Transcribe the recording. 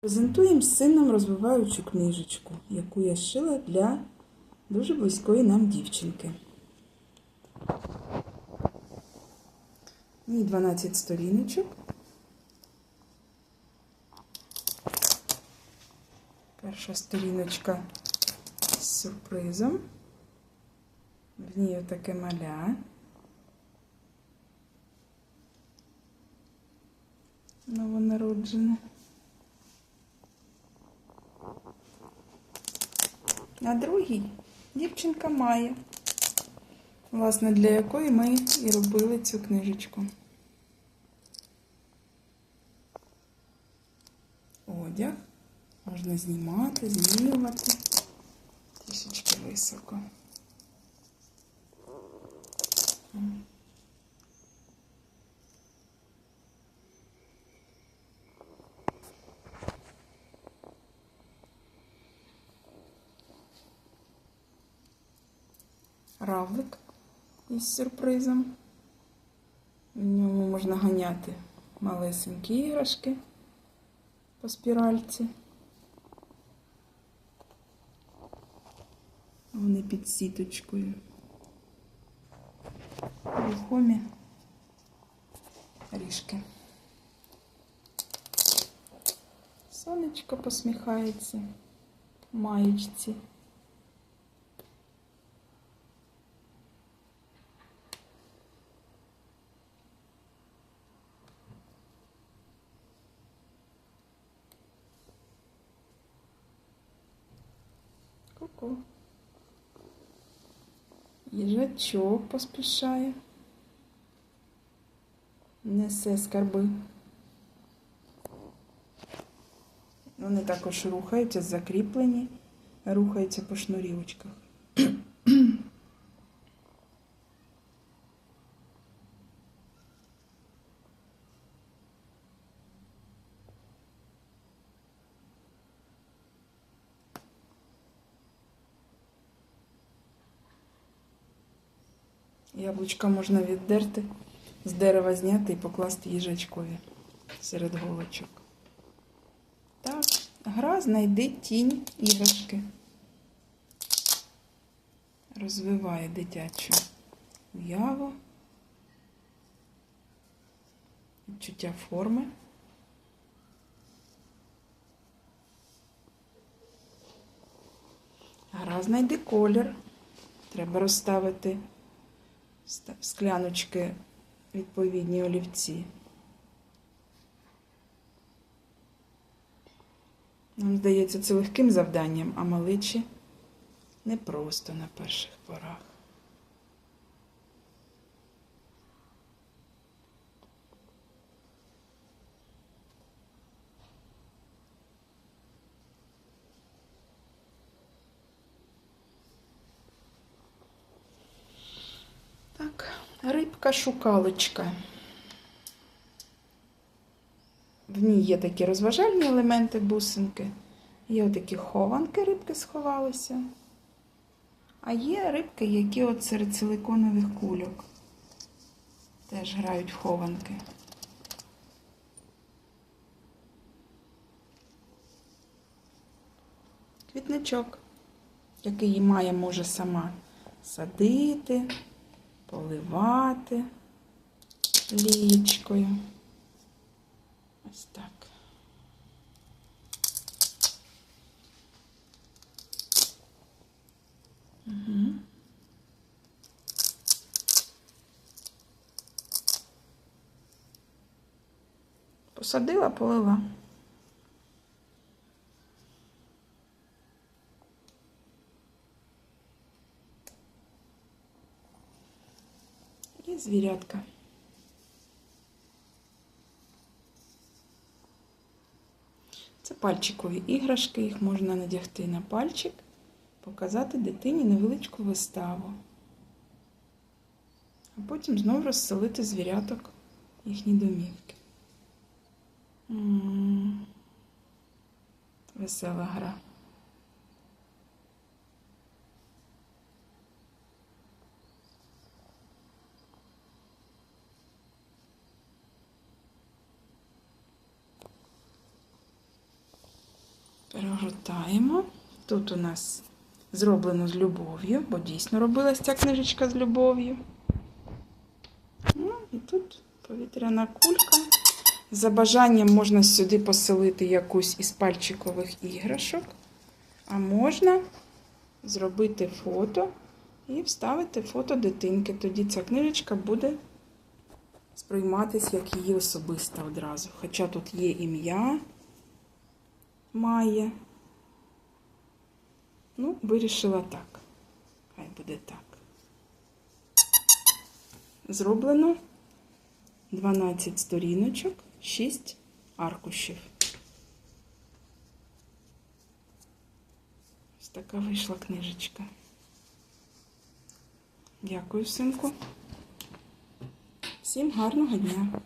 Презентуємо з сином розвиваючу книжечку, яку я шила для дуже близької нам дівчинки. В ній 12 сторіночок. Перша сторіночка з сюрпризом. В ній отаке маля. Новонароджене. На другій дівчинка має, власне, для якої ми і робили цю книжечку. Одяг можна знімати, змінювати трішечки високо. Равлик із сюрпризом. В ньому можна ганяти малесенькі іграшки по спіральці. Вони під сіточкою. Рухомі ріжки. Сонечко посміхається в маєчці. Ку-ку. Їжачок поспішає. Несе скарби. Вони також рухаються, закріплені, рухаються по шнурівочках. Яблучка можна віддерти, з дерева зняти і покласти їжачкові серед голочок. Так, гра знайди тінь іграшки. Розвиває дитячу уяву, відчуття форми. Гра знайди колір. Треба розставити скляночки відповідні олівці. Нам здається, це легким завданням, а маличі непросто на перших порах. Так, рибка-шукалочка. В ній є такі розважальні елементи бусинки. Є отакі хованки, рибки сховалися. А є рибки, які от серед силиконових кульок. Теж грають в хованки. Квітничок, який Майя може сама садити, поливати лієчкою. Ось так. Угу. Посадила, полила. Звірятка. Це пальчикові іграшки, їх можна надягти на пальчик, показати дитині невеличку виставу. А потім знову розселити звіряток їхні домівки. Весела гра. Перегортаємо. Тут у нас зроблено з любов'ю, бо дійсно робилась ця книжечка з любов'ю. Ну, і тут повітряна кулька. За бажанням можна сюди поселити якусь із пальчикових іграшок, а можна зробити фото і вставити фото дитинки. Тоді ця книжечка буде сприйматися як її особиста одразу. Хоча тут є ім'я має. Ну, вирішила так. Хай буде так. Зроблено 12 сторіночок, 6 аркушів. Ось така вийшла книжечка. Дякую, синку. Всім гарного дня!